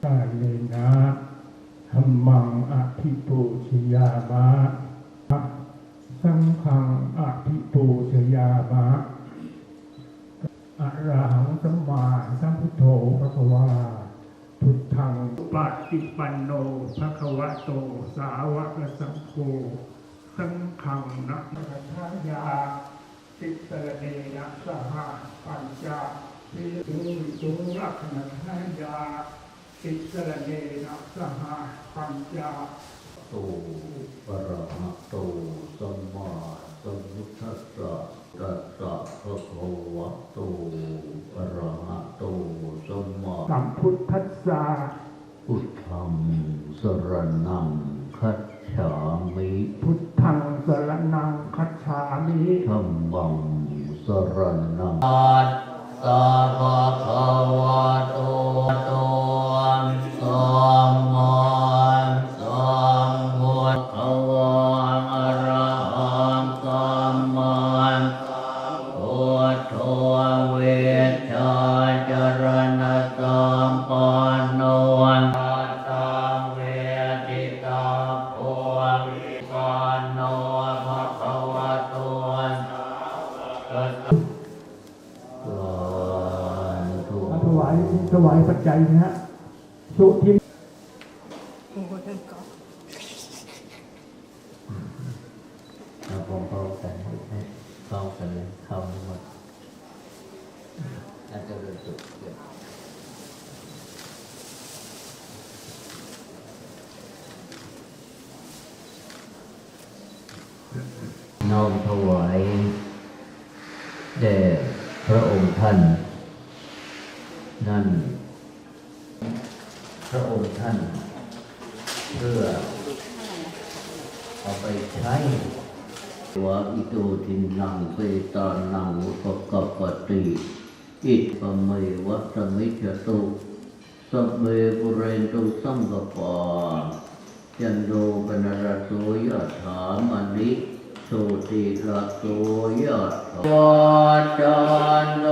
เนนะธรรมังอภิปูชยามะสังฆังอภิปูชยามะอะระหังสัมมาสัมพุทโธพระวาพุทธังปฏิปันโนภะคะวะโต สาวกสังโฆสังฆังนะทายาติสรเนนะสหปัญจวิรุจุลักขณทายา ติสรเนนะสหปัญจโตอะระหะโตสัมมาสัมพุทธัสสะตัสสะภะคะวะโตอะระหะโตสัมมาสัมพุทธัสสะพุทธังสรณังคัจฉามิพุทธังสรนังคัจฉามิธัมมังสรณังตัสสะภะ โนตัสสะเวทิตาโพวิปันโนภะคะวะโตสาธุถวายถวายปัจจัยนะฮะสุทิเพร้อมๆกันให้เข้ากันเลยเข้าหมดอาจจะเริ่มจุดเดี๋ยว น้อมถวายแด่พระองค์ท่าน นั่น พระองค์ท่าน เพื่อเอาไปใช้วะอิโตทินังเปตานังอุปกปติอิปเมวะสมิจตุสัพเพปุเรนตุสังกปาจันโดปนรสโสยะถามณิ สติระโตยะถาจาโน